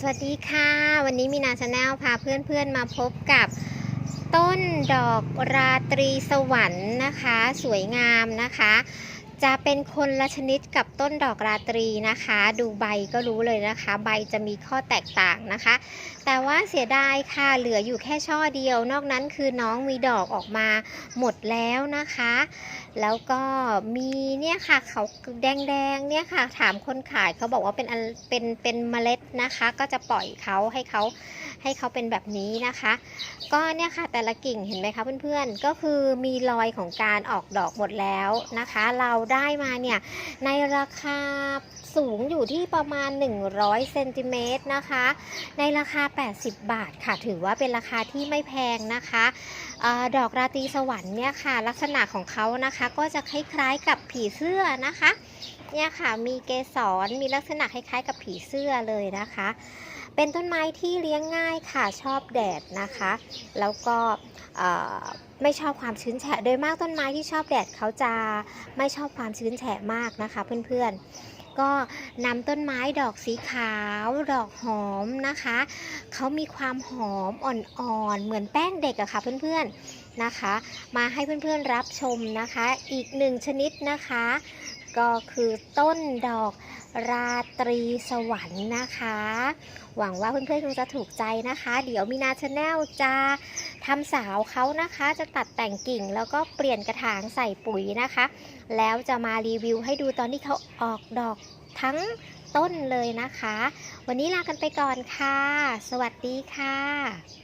สวัสดีค่ะ วันนี้มีนาชาแนลพาเพื่อนๆมาพบกับต้นดอกราตรีสวรรค์นะคะ สวยงามนะคะ จะเป็นคนละชนิดกับต้นดอกราตรีนะคะ ดูใบก็รู้เลยนะคะ ใบจะมีข้อแตกต่างนะคะ แต่ว่าเสียดายค่ะเหลืออยู่แค่ช่อเดียว นอกนั้นคือน้องมีดอกออกมาหมดแล้วนะคะ แล้วก็มีเนี่ยค่ะเขาแดงๆเนี่ยค่ะ ถามคนขายเขาบอกว่าเป็นอันเป็นเป็นเมล็ดนะคะ ก็จะปล่อยเขาให้เขาให้เขาเป็นแบบนี้นะคะ ก็เนี่ยค่ะแต่ละกิ่งเห็นไหมคะเพื่อนๆก็คือมีรอยของการออกดอกหมดแล้วนะคะ เราได้ได้มาเนี่ย ในราคาสูงอยู่ที่ประมาณ 100เซนติเมตรนะคะ ในราคา 80 บาทค่ะ ถือว่าเป็นราคาที่ไม่แพงนะคะออดอกราตรีสวรรค์เนี่ยค่ะ ลักษณะของเขานะคะก็จะคล้ายๆกับผีเสื้อนะคะ เนี่ยค่ะ มีเกสร มีลักษณะคล้ายๆ กับผีเสื้อเลยนะคะ เป็นต้นไม้ที่เลี้ยงง่ายค่ะ ชอบแดดนะคะ แล้วก็ ไม่ชอบความชื้นแฉะโดยมากต้นไม้ที่ชอบแดดเขาจะไม่ชอบความชื้นแฉะมากนะคะ เพื่อนๆ ก็นำต้นไม้ดอกสีขาว ดอกหอมนะคะเขามีความหอมอ่อนๆ เหมือนแป้งเด็กอะค่ะเพื่อนๆนะคะ มาให้เพื่อนๆรับชมนะคะ อีกหนึ่งชนิดนะคะ ก็คือต้นดอกราตรีสวรรค์นะคะ หวังว่าเพื่อนๆคงจะถูกใจนะคะ เดี๋ยวมีนาชาแนลจะทำสาวเขานะคะ จะตัดแต่งกิ่ง แล้วก็เปลี่ยนกระถางใส่ปุ๋ยนะคะ แล้วจะมารีวิวให้ดูตอนที่เขาออกดอกทั้งต้นเลยนะคะ วันนี้ลากันไปก่อนค่ะ สวัสดีค่ะ